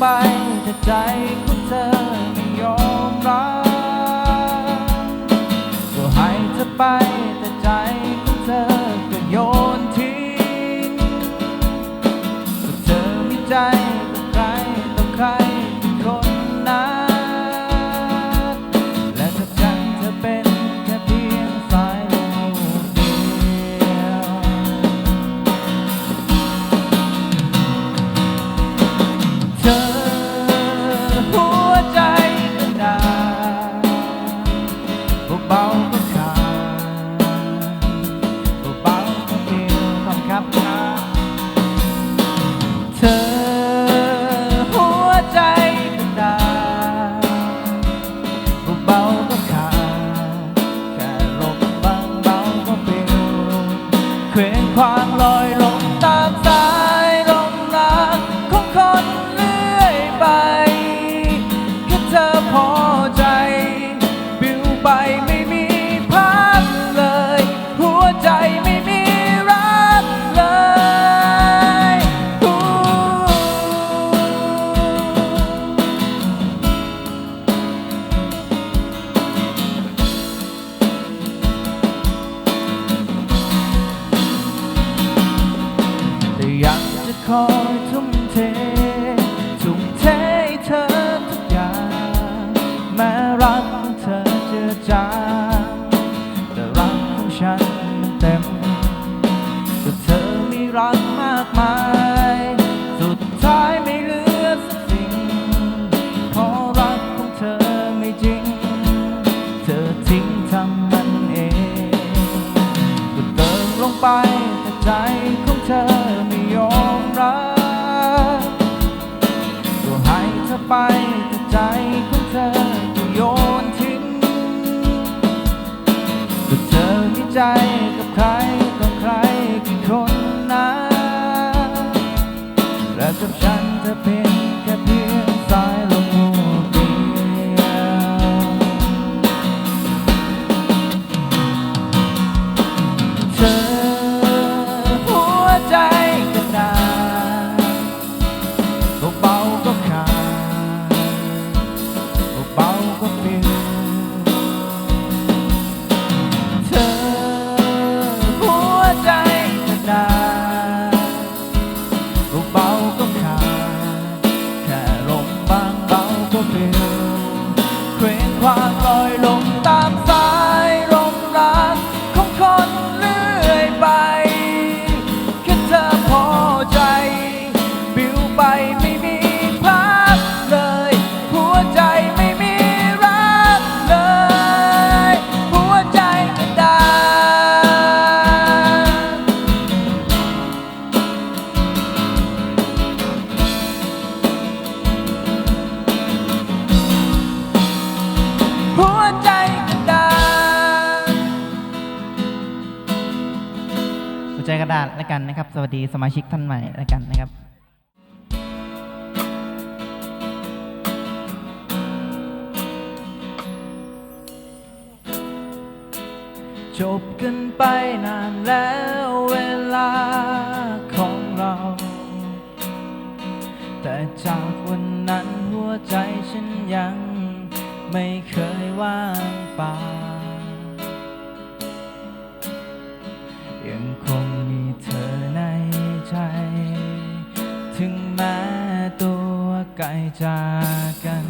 ไปแต่ใจของเธอไม่ยอมรับก็ให้เธอไปแต่ใจ ทุ่มเท 在这山的边 กระดาษแล้วกันนะครับ สวัสดีสมาชิกท่านใหม่แล้วกันนะครับจบกันไปนานแล้วเวลาของเรา แต่จากวันนั้นหัวใจฉันยังไม่เคยว่างเปล่า ไกลจากกัน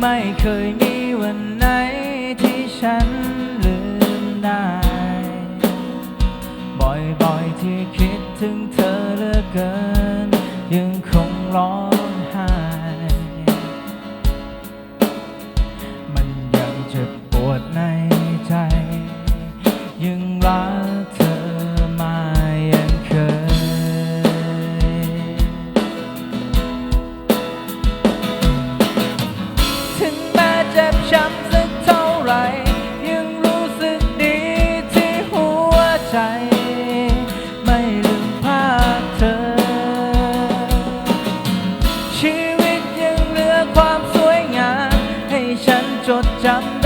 ไม่เคยมีวันไหนที่ฉันลืมได้ จดจำ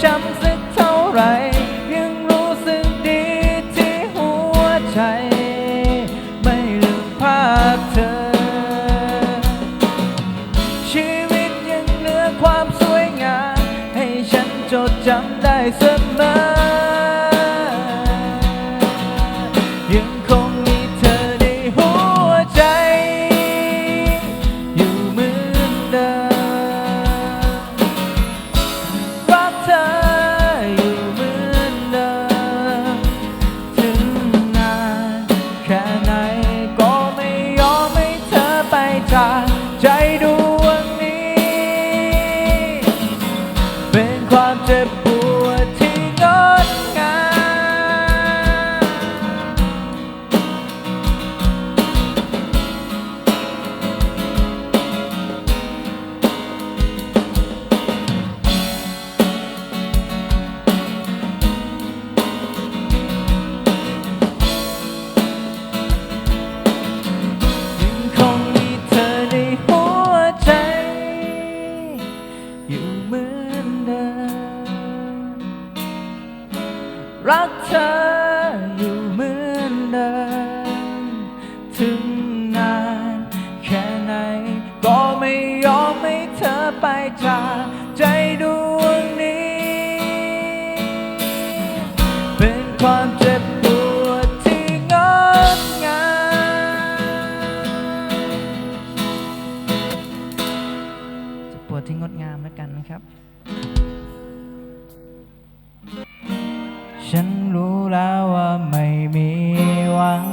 Shum lugar. ฉันรู้แล้วว่าไม่มีหวัง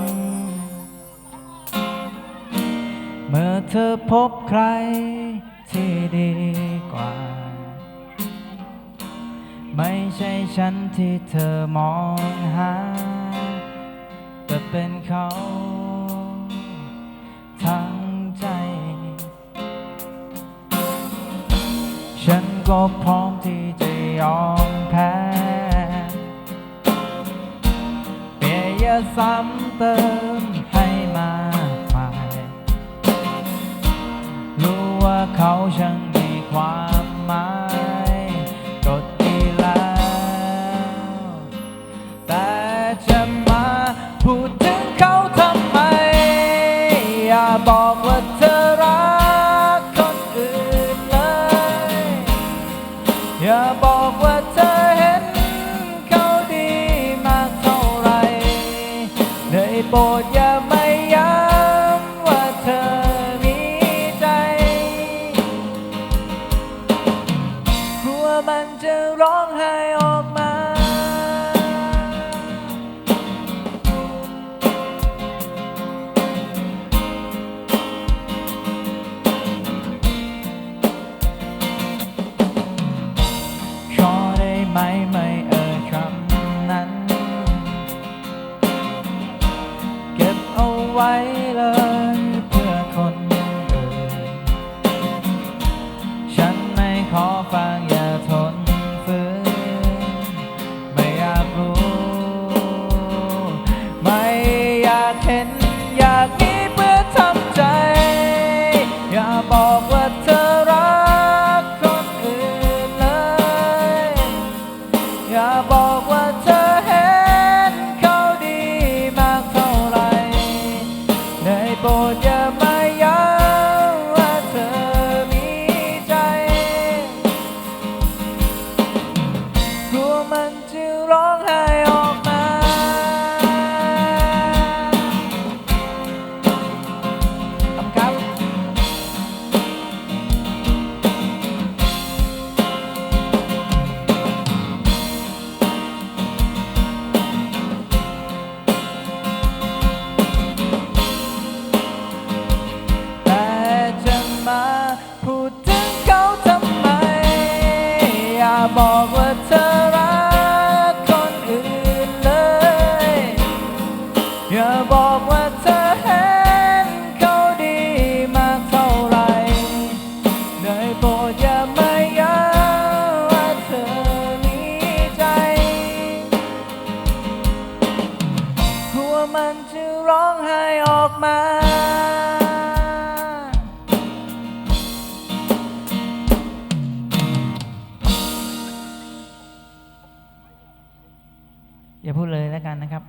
เมื่อเธอพบใครที่ดีกว่า ไม่ใช่ฉันที่เธอมองหา แต่เป็นเขาทั้งใจ ฉันก็พร้อม ซ้ำเติมให้มากมายรู้ว่าเขาช่างมีความหมายกด ไว้เลยเพื่อคนอื่น ฉันไม่ขอฟังอย่าทนฝืน ไม่อยากรู้ ไม่อยากเห็น อย่ามาย้ำว่าเธอมีใจ กลัวมันจะร้องไห้ออกมา อย่าพูดเลยแล้วกันนะครับ